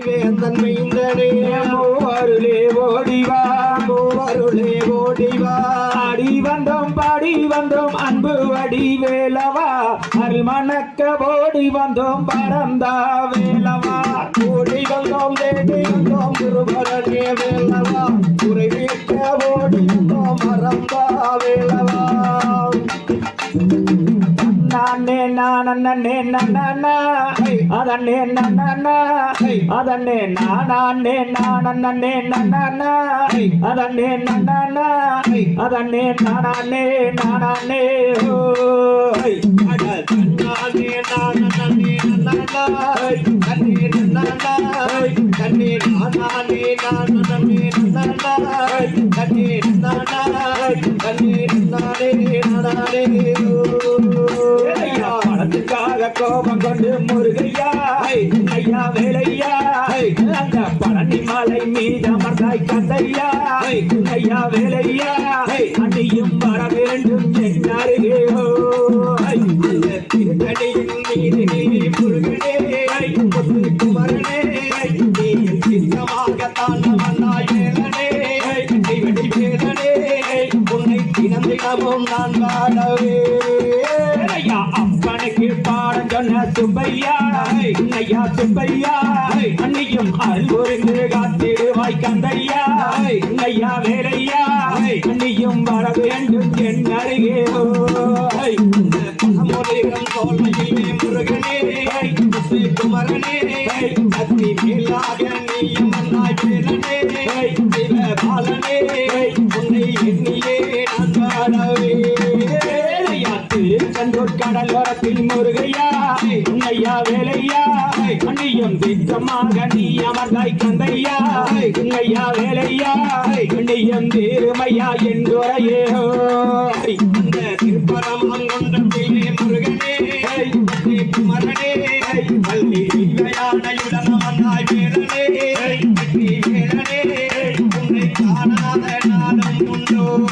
தன்மைந்தனே மூவருளே ஓடிவா. மூவருளே ஓடிவா. ஆடி வந்தோம் பாடி வந்தோம் அன்பு வடி வேலவா அருமணக்க ஓடி வந்தோம் பரந்தா வேலவா. ஓடி வந்தோம் தேடி வந்தோம் திருவரனே வேலவா. குறை வீட்ட ஓடி வந்தோம் மறந்தா வேலவா. நானே நானே நானா அதனே நானா அதனே நானே நானே நானா அதனே நானா அதனே நானே நானே ஓய் அட தன்னானே நானே நன்னாய் தன்னே நன்னாய் தன்னே நானே நானே நன்னாய் தன்னே நன்னாய் முருகையா ஐயா வேலையா அந்த பழனி மலை மீது அமர்ந்தாய் கந்தையா ஐயா வேலையா அன்னையும் வர வேண்டும் என்றாருகே திருத்தணியின் மீது நீ முருகனே குமரனே நீ சின்னமாகத்தான் வந்தாய் வேலனே வெடி வேலனே உன்னை தினம் தினமும் நான் வாழவே பாடம் சொன்ன சுப்பையா ஐயா சுப்பையா அன்னையும் காத்திடுவாய் கந்தையா ஐயா வேலையா அன்னையும் வர வேண்டும் என் அருகே முருகனே குமரனே சக்தி மேலாக நீயும் கடலோரத்தில் முருகையா ஐயா வேலையா? அன்னையும் திட்டமாக நீ அமர்ந்தாய் கந்தையா? ஐயா வேலையா? அன்னையும் தீருமையா என்றுரையே. ஓய். அந்த திருப்பரமம் கொண்ட பிள்ளை முருகனே. குமரனே. விளையாடையுடன் வேலனே வேலனே உன்னை காணாத நாளும் உண்டோ.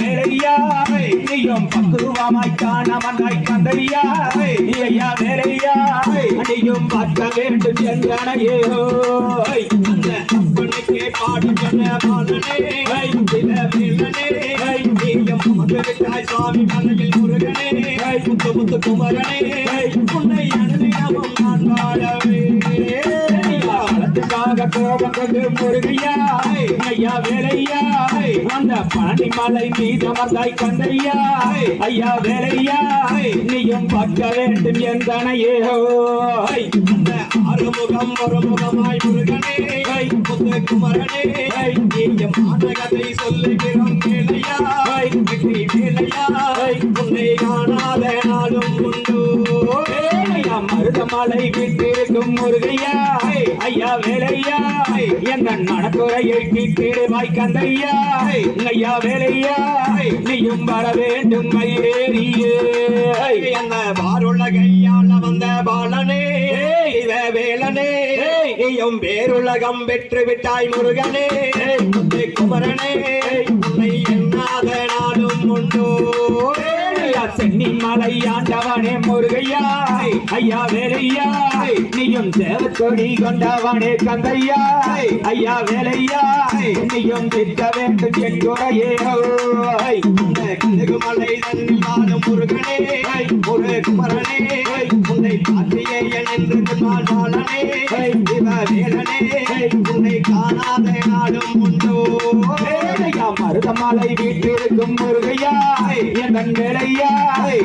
வேலையா நீயும் பக்குவமாய் காணவனாய் கந்தையா ஐயா வேலையா நீயும் பார்க்க வேண்டும் என்றனையே. அந்த அப்பனுக்கே பாடு சொன்ன பாடனே. வேலனே நீயும் சுவாமி முருகனே. முத்து முத்து குமரனே. உன்னை அனுதினமும் நான் வாழவே. கோபம் கொண்டு முருகையா ஐயா வேலையா அந்த பழனி மலை மீது அமர்ந்தாய் கந்தையா ஐயா வேலையா? நீயும் பார்க்க வேண்டும் என்றனையே. அந்த ஆறுமுகம் ஒரு முகமாய் முருகனே. முத்து குமரனே. நீயும் ஆனகத்தை சொல்லுகிறோம் வேலையா வேலையா உன்னை காணாத நாளும் உண்டு. கமலை விட்டிருக்கும் முருகையா? ஐயா வேலையா? என் மனக்குறையை தீட்டிடுவாய் கந்தையா? ஐயா வேலையா? நீயும் வர வேண்டும் மயிலேறியே. என்ன வாருள்ள கையாள வந்த பாலனே? இத வேலனே. நீயும் வேறுலகம் பெற்று விட்டாய் முருகனே. குமரனே. உன்னை எண்ணாத நாளும் உண்டோ? ஐயா சென்னி மலையாண்டவனே முருகையா ஐயா வேலையா நீயும் தேவத்தொடி கொண்டவனே கந்தையா ஐயா வேலையா நீயும் திட்ட வேண்டும் என்றுரையே மலை இந்த முருகனே ஒரு குமரனே உன்னை காற்றியே என்று சொன்னால் பாலனே இவ வேலனே உன்னை காணாத நாளும் உண்டோ. மருதமலை வீட்டு வீட்டிருக்கும் முருகையா. என் வேலையா.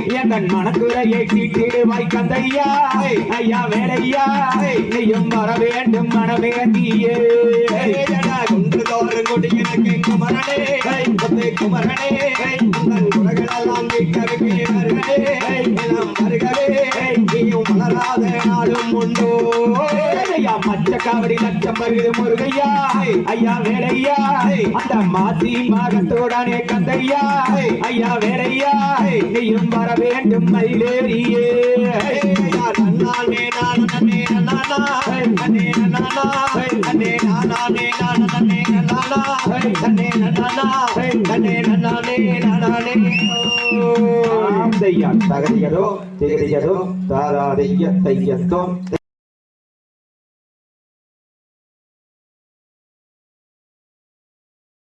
என் மனக்குறையை தீட்டிடுவாய் கந்தையா. ஐயா வேலையா. நீயும் வர வேண்டும் மனவேண்டியே குன்று தோறும் கொடியினக்கு குமரனே. குமரனே. வேலையா காவடி லட்சம் வருது முருகையா. ஐயா வேலையா. அந்த மாசி மகத்தோடனே கந்தையா. ஐயா வேலையா. நீயும் வர வேண்டும் மயிலேறியே. நன்னானே நானே நானா நன்னே